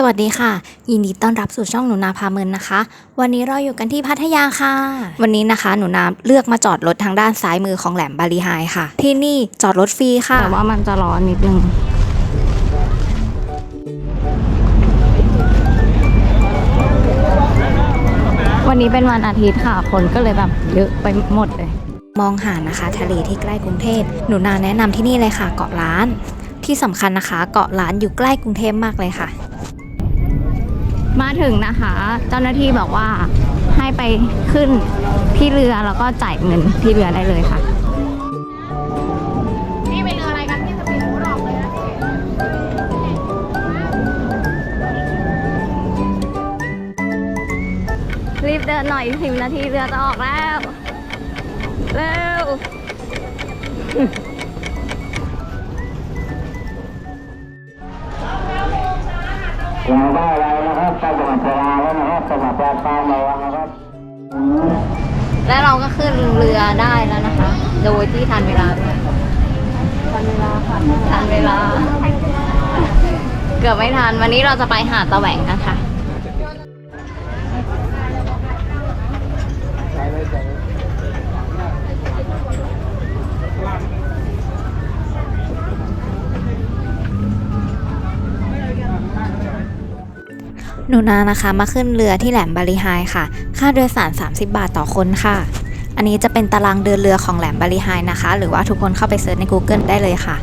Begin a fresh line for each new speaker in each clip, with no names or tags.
สวั
สดีค่ะ ยินดีต้อนรับสู่ช่องหนูนาพาเมินนะคะ วันนี้เราอยู่กันที่พัทยาค่ะ วันนี้นะคะ หนูนาเลือกมาจอดรถทางด้านซ้ายมือของแหลมบาลีไฮค่ะ ที่นี่จอดรถฟรีค่ะ
แต่ว่ามันจะร้อนนิดนึงวันนี้เป็นวันอาทิตย์ค่ะคนก็เลยแบบเยอะไปหมดเลย
มองหานะคะ ทะเลที่ใกล้กรุงเทพหนูนาแนะนำที่นี่เลยค่ะ เกาะล้าน ที่สำคัญนะคะ เกาะล้านอยู่ใกล้กรุงเทพมากเลยค่ะ
มาถึงนะคะ เจ้าหน้าที่บอกว่าให้ไปขึ้นที่เรือแล้วก็จ่ายเงินที่เรือได้เลยค่ะ
นี่เป็นเรืออะไรกันที่สปีดโบ๊ทออกเลยนะพี่
รีบเดินหน่อยสิบนาทีเรือจะออกแล้วเร็ว
ยังได้ อะไรนะครับก็จะมาเวลาแล้วนะครับสำหรับแปลตามระวังนะครับ
แล้วเราก็ขึ้นเรือได้แล้วนะคะ โดยที่ทันเวลาด้วยทันเวลาค่ะทันเวลา เกือบไม่ทันวันนี้เราจะไปหาดตะแหวงกันค่ะ
หนูนานะคะมาขึ้นเรือที่แหลมบาลีไฮค่ะ ค่าโดยสาร 30 บาทต่อคนค่ะ อันนี้จะเป็นตารางเดินเรือของแหลมบาลีไฮนะคะ หรือว่าทุกคนเข้าไปเซิร์ชใน Google ได้เลยค่ะ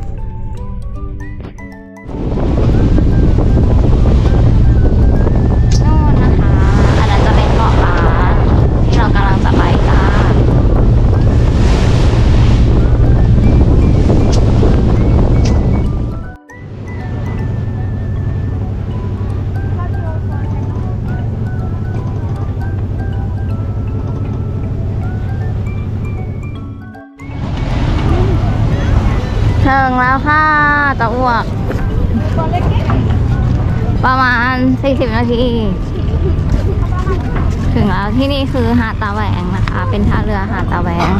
ถึงแล้วค่ะจะอ้วก ประมาณ 40 นาที ถึงแล้วที่นี่คือหาดตาแหวงนะคะ เป็นท่าเรือหาดตาแหวง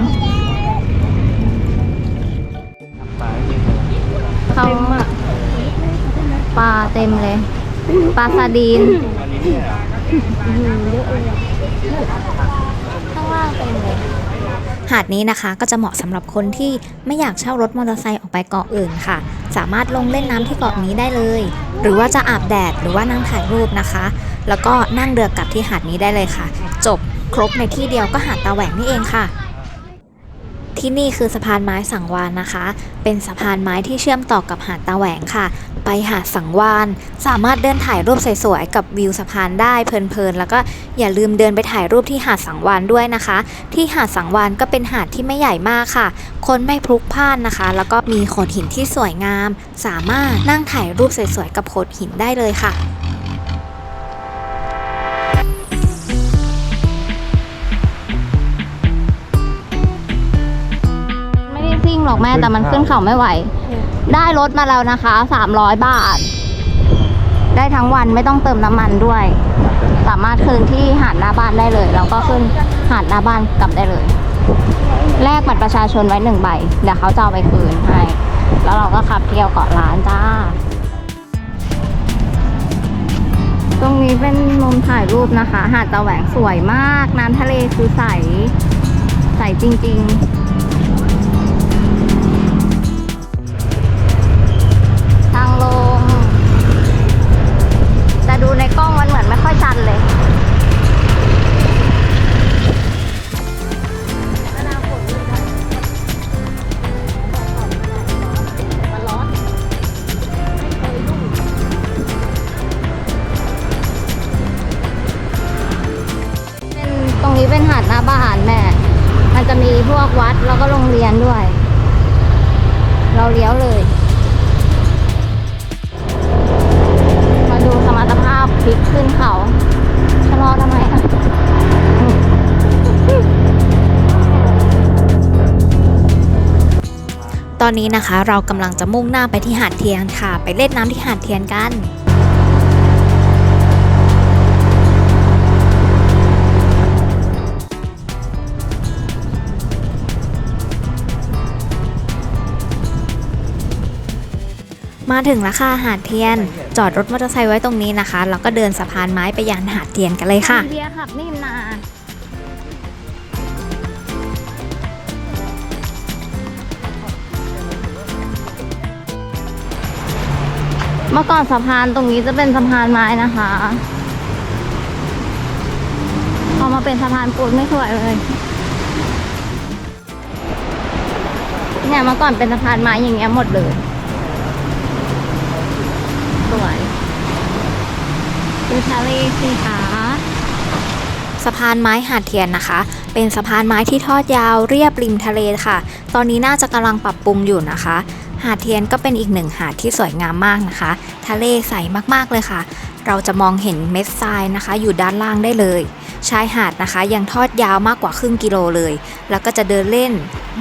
เขาปลาเต็มเลย ปลาซาดีนข้างล่างเต็มเลย
หาดนี้นะคะก็จะเหมาะสำหรับคนที่ไม่อยากเช่ารถมอเตอร์ไซค์ออกไปเกาะอื่นค่ะ สามารถลงเล่นน้ำที่เกาะนี้ได้เลย หรือว่าจะอาบแดดหรือว่านั่งถ่ายรูปนะคะ แล้วก็นั่งเรือกลับที่หาดนี้ได้เลยค่ะ จบครบในที่เดียวก็หาดตาแหวงนี่เองค่ะ ที่นี่คือสะพานไม้สังวานนะคะ เป็นสะพานไม้ที่เชื่อมต่อกับหาดตาแหวงค่ะ ไปหาดสังวาน สามารถเดินถ่ายรูปสวยๆกับวิวสะพานได้เพลินๆ แล้วก็อย่าลืมเดินไปถ่ายรูปที่หาดสังวานด้วยนะคะ ที่หาดสังวานก็เป็นหาดที่ไม่ใหญ่มากค่ะ คนไม่พลุกพล่านนะคะ แล้วก็มีโขดหินที่สวยงาม สามารถนั่งถ่ายรูปสวยๆกับโขดหินได้เลยค่ะ
หรอกแม่แต่มันขึ้นเขาไม่ไหว ได้รถมาแล้วนะคะ300บาท ได้ทั้งวันไม่ต้องเติมน้ำมันด้วย สามารถคืนที่หาดหน้าบ้านได้เลยแล้วก็ขึ้นหาดหน้าบ้านกลับได้เลย แลกบัตรประชาชนไว้หนึ่งใบเดี๋ยวเขาจะเอาไปคืนให้แล้วเราก็ขับเที่ยวเกาะล้านจ้า ตรงนี้เป็นมุมถ่ายรูปนะคะ หาดตะแหวงสวยมาก น้ำทะเลคือใส ใสจริง ๆ
อนนี้นะคะ เรากำลังจะมุ่งหน้าไปที่หาดเทียนค่ะ ไปเล่นน้ำที่หาดเทียนกันมาถึงแล้วค่ะหาดเทียน จอดรถมอเตอร์ไซค์ไว้ตรงนี้นะคะ แล้วก็เดินสะพานไม้ไปยังหาดเทียนกันเลยค่ะ
เบียร์ขับนิ่มนา เมื่อก่อนสะพานตรงนี้จะเป็นสะพานไม้นะคะพอมาเป็นสะพานปูนไม่สวยเลยเนี่ยเมื่อก่อนเป็นสะพานไม้อย่างเงี้ยหมดเลยสวยดูทะเลสิคะ
สะพานไม้หาดเทียนนะคะ เป็นสะพานไม้ที่ทอดยาวเรียบริมทะเลค่ะ ตอนนี้น่าจะกำลังปรับปรุงอยู่นะคะ หาดเทียนก็เป็นอีกหนึ่งหาดที่สวยงามมากนะคะ ทะเลใสมากๆเลยค่ะ เราจะมองเห็นเม็ดทรายนะคะ อยู่ด้านล่างได้เลย ชายหาดนะคะยังทอดยาวมากกว่าครึ่งกิโลเลย แล้วก็จะเดินเล่น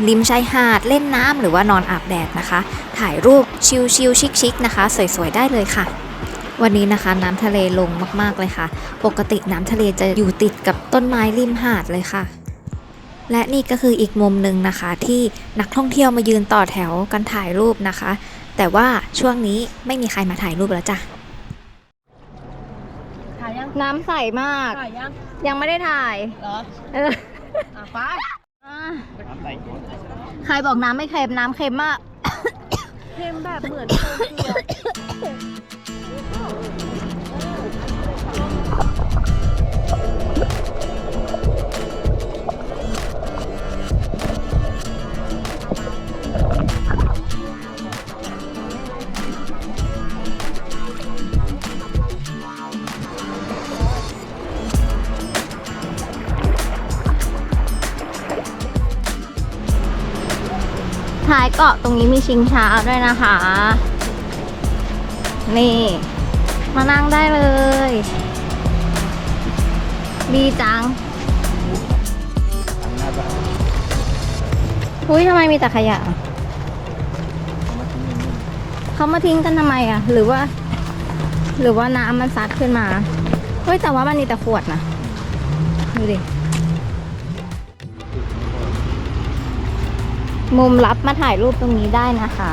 ริมชายหาดเล่นน้ำหรือว่านอนอาบแดดนะคะ ถ่ายรูปชิลๆชิคๆนะคะ สวยๆได้เลยค่ะวันนี้นะคะน้ำทะเลลงมากๆเลยค่ะ ปกติน้ำทะเลจะอยู่ติดกับต้นไม้ริมหาดเลยค่ะ และนี่ก็คืออีกมุมหนึ่งนะคะที่นักท่องเที่ยวมายืนต่อแถวกันถ่ายรูปนะคะ แต่ว่าช่วงนี้ไม่มีใครมาถ่ายรูปแล้วจ้ะ
ถ่ายยัง
น้ำใสมาก
ถ่ายยัง
ยังไม่ได้ถ่าย
เหรอ
เออ
อะไป
อะใครบอกน้ำไม่เค็มน้ำเค็มมาก
เค็มแบบเหมือนโตเกียว
ท้ายเกาะตรงนี้มีชิงช้าด้วยนะคะ นี่ มานั่งได้เลย ดีจังอุ้ยทำไมมีแต่ขยะ เขามาทิ้งกันทำไมอะ หรือว่า หรือว่าน้ำมันซัดขึ้นมา เฮ้ย แต่ว่ามันมีแต่ขวดนะ ดูดิ มุมลับมาถ่ายรูปตรงนี้ได้นะคะ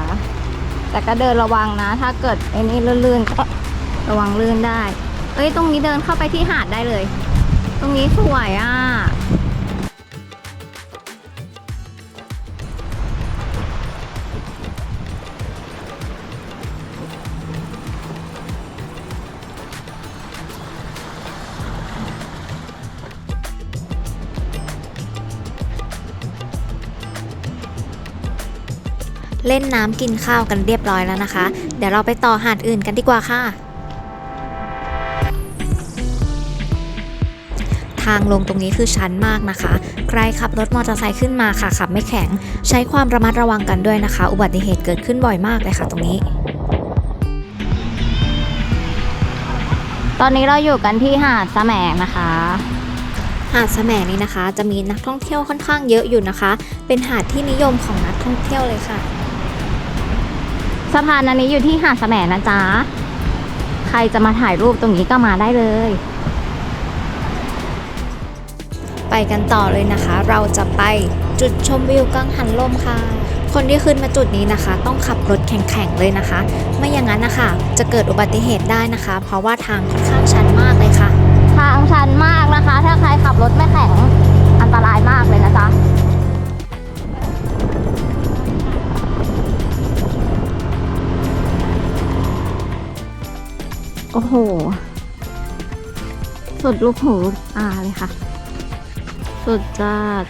แต่ก็เดินระวังนะ ถ้าเกิดไอ้นี่ลื่นๆก็ระวังลื่นได้ เอ้ย ตรงนี้เดินเข้าไปที่หาดได้เลย ตรงนี้สวยอะ
เล่นน้ำกินข้าวกันเรียบร้อยแล้วนะคะ เดี๋ยวเราไปต่อหาดอื่นกันดีกว่าค่ะ ทางลงตรงนี้คือชันมากนะคะ ใครขับรถมอเตอร์ไซค์ขึ้นมาค่ะขับไม่แข็ง ใช้ความระมัดระวังกันด้วยนะคะ อุบัติเหตุเกิดขึ้นบ่อยมากเลยค่ะตรงนี้
ตอนนี้เราอยู่กันที่หาดสะแหมงนะคะ
หาดแสมนี้นะคะ จะมีนักท่องเที่ยวค่อนข้างเยอะอยู่นะคะ เป็นหาดที่นิยมของนักท่องเที่ยวเลยค่ะ
สะพานอันนี้อยู่ที่หาดสะแหมนะจ๊ะ ใครจะมาถ่ายรูปตรงนี้ก็มาได้เลย
ไปกันต่อเลยนะคะ เราจะไปจุดชมวิวกังหันลมค่ะ คนที่ขึ้นมาจุดนี้นะคะ ต้องขับรถแข็งๆเลยนะคะ ไม่อย่างนั้นนะคะ จะเกิดอุบัติเหตุได้นะคะ เพราะว่าทางค่อนข้างชันมากเลยค่ะ
ทางชันมากนะคะ ถ้าใครขับรถไม่แข็งอันตรายมากเลยนะจ๊ะ โอ้โห สุดลูกหูตาเลยค่ะ สุดจัด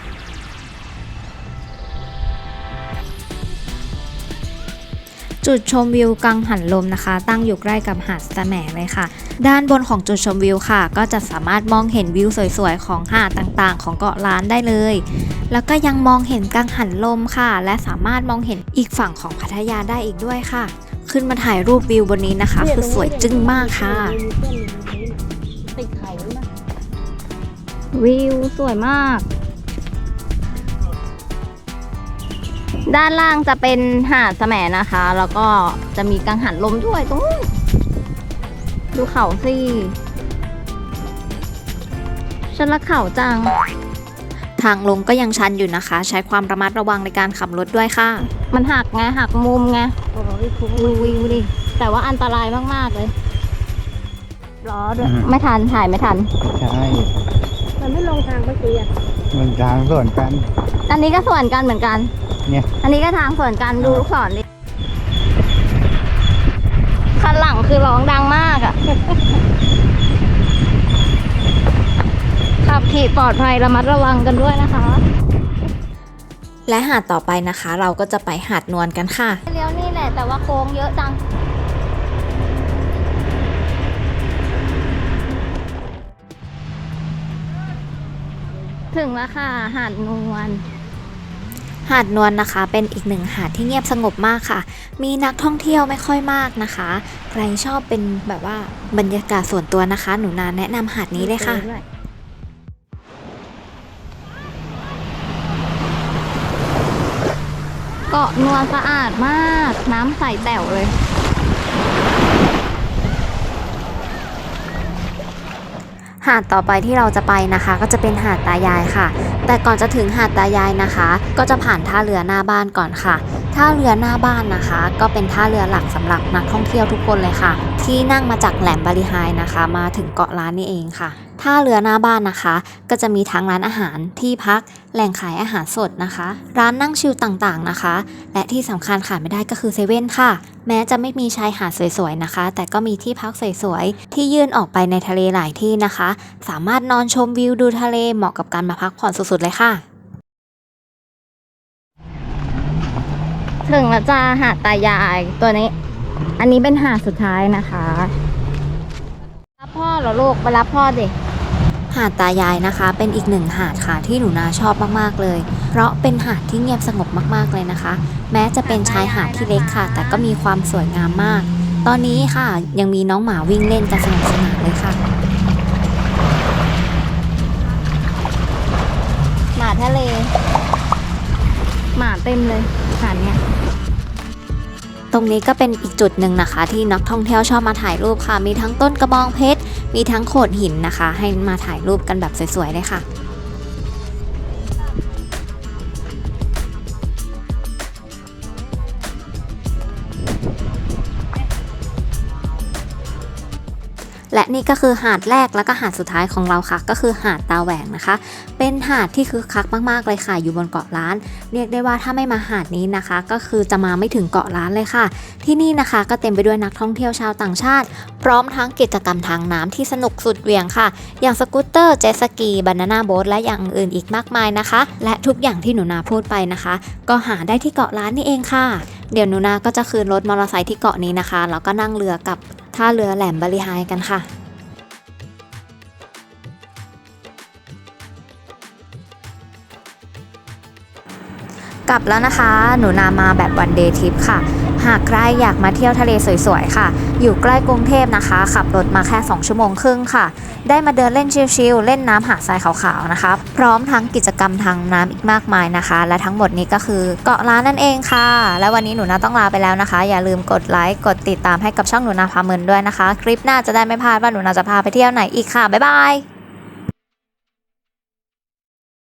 จุดชมวิวกังหันลมนะคะ ตั้งอยู่ใกล้กับหาดสแหมเลยค่ะ ด้านบนของจุดชมวิวค่ะ ก็จะสามารถมองเห็นวิวสวยๆ ของหาดต่างๆ ของเกาะล้านได้เลย แล้วก็ยังมองเห็นกังหันลมค่ะ และสามารถมองเห็นอีกฝั่งของพัทยาได้อีกด้วยค่ะ ขึ้นมาถ่ายรูปวิวบนนี้นะคะ คือสวยจึ้งมากค่ะ
ติดเขาไหม
วิวสวยมาก ด้านล่างจะเป็นหาดแสมนะคะ แล้วก็จะมีกังหันลมด้วยตรงนู้นดูเขาสิฉันรักเขาจัง
ทางลงก็ยังชันอยู่นะคะ ใช้ความระมัดระวังในการขับรถด้วยค่ะ
มันหักไงหักมุมไง
โอ้ยคุ้ม
ดูวิวดิแต่ว่าอันตรายมากๆเลยล้อด้วย
อืม
ไม่ทันถ่ายไม่ทัน
ใช่
มันไม่ลงทางเมื่อกี้อะ
มันทางส่วนกัน
อันนี้ก็ส่วนกันเหมือนกัน
เนี่ย
อันนี้ก็ทางส่วนกันดูลูกศรดิคันหลังคือร้องดังมากอะ ขับขี่ปลอดภัยระมัดระวังกันด้วยนะคะ
และหาดต่อไปนะคะ เราก็จะไปหาดนวลกันค่ะ
เลี้ยวนี่แหละแต่ว่าโค้งเยอะจังถึงแล้วค่ะ หาดนวล
หาดนวลนะคะ เป็นอีกหนึ่งหาดที่เงียบสงบมากค่ะ มีนักท่องเที่ยวไม่ค่อยมากนะคะ ใครชอบเป็นแบบว่าบรรยากาศส่วนตัวนะคะ หนูนาแนะนำหาดนี้เลยค่ะ
เกาะนวลสะอาดมาก น้ำใสแจ๋วเลย
หาดต่อไปที่เราจะไปนะคะ ก็จะเป็นหาดตายายค่ะ แต่ก่อนจะถึงหาดตายายนะคะ ก็จะผ่านท่าเรือหน้าบ้านก่อนค่ะท่าเรือหน้าบ้านนะคะ ก็เป็นท่าเรือหลักสำหรับนักท่องเที่ยวทุกคนเลยค่ะ ที่นั่งมาจากแหลมบาริไฮนะคะ มาถึงเกาะล้านนี่เองค่ะ ท่าเรือหน้าบ้านนะคะ ก็จะมีทั้งร้านอาหารที่พักแหล่งขายอาหารสดนะคะ ร้านนั่งชิลต่างๆนะคะ และที่สำคัญขาดไม่ได้ก็คือเซเว่นค่ะ แม้จะไม่มีชายหาดสวยๆนะคะ แต่ก็มีที่พักสวยๆที่ยื่นออกไปในทะเลหลายที่นะคะ สามารถนอนชมวิวดูทะเลเหมาะกับการมาพักผ่อนสุดๆเลยค่ะ
ถึงแล้วจ้าหาดตายายตัวนี้ อันนี้เป็นหาดสุดท้ายนะคะรับพ่อเหรอลูกไปรับพ่อดิ
หาดตายายนะคะ เป็นอีกหนึ่งหาดค่ะที่หนูนาชอบมากๆเลย เพราะเป็นหาดที่เงียบสงบมากๆเลยนะคะ แม้จะเป็นชายหาดที่เล็กค่ะ แต่ก็มีความสวยงามมาก ตอนนี้ค่ะยังมีน้องหมาวิ่งเล่นกันสนุกสนานเลยค่ะ
หมาทะเล หมาเต็มเลยหาดเนี้ย
ตรงนี้ก็เป็นอีกจุดหนึ่งนะคะ ที่นักท่องเที่ยวชอบมาถ่ายรูปค่ะ มีทั้งต้นกระบองเพชร มีทั้งโขดหินนะคะ ให้มาถ่ายรูปกันแบบสวยๆเลยค่ะ และนี่ก็คือหาดแรกแล้วก็หาดสุดท้ายของเราค่ะ ก็คือหาดตาแหวงนะคะ เป็นหาดที่คือคักมากๆเลยค่ะ อยู่บนเกาะล้าน เรียกได้ว่าถ้าไม่มาหาดนี้นะคะ ก็คือจะมาไม่ถึงเกาะล้านเลยค่ะ ที่นี่นะคะก็เต็มไปด้วยนักท่องเที่ยวชาวต่างชาติ พร้อมทั้งกิจกรรมทางน้ำที่สนุกสุดเหวี่ยงค่ะ อย่างสกูตเตอร์เจ็ตสกีบานาน่าโบ๊ทและอย่างอื่นอีกมากมายนะคะ และทุกอย่างที่หนูนาพูดไปนะคะ ก็หาได้ที่เกาะล้านนี่เองค่ะ เดี๋ยวหนูนาก็จะคืนรถมอเตอร์ไซค์ที่เกาะนี้นะคะแล้วก็นั่งเรือกับ ท่าเรือแหลมบริไฮกันค่ะกลับแล้วนะคะ หนูนามาแบบวันเดย์ทริปค่ะ หากใครอยากมาเที่ยวทะเลสวยๆค่ะ อยู่ใกล้กรุงเทพนะคะ ขับรถมาแค่ 2 ชั่วโมงครึ่งค่ะ ได้มาเดินเล่นชิลๆเล่นน้ำหาดทรายขาวๆนะคะ พร้อมทั้งกิจกรรมทางน้ำอีกมากมายนะคะ และทั้งหมดนี้ก็คือเกาะล้านนั่นเองค่ะ และวันนี้หนูนาต้องลาไปแล้วนะคะ อย่าลืมกดไลค์กดติดตามให้กับช่องหนูนาพาเมินด้วยนะคะ คลิปหน้าจะได้ไม่พลาดว่าหนูนาจะพาไปเที่ยวไหนอีกค่ะบ๊ายบาย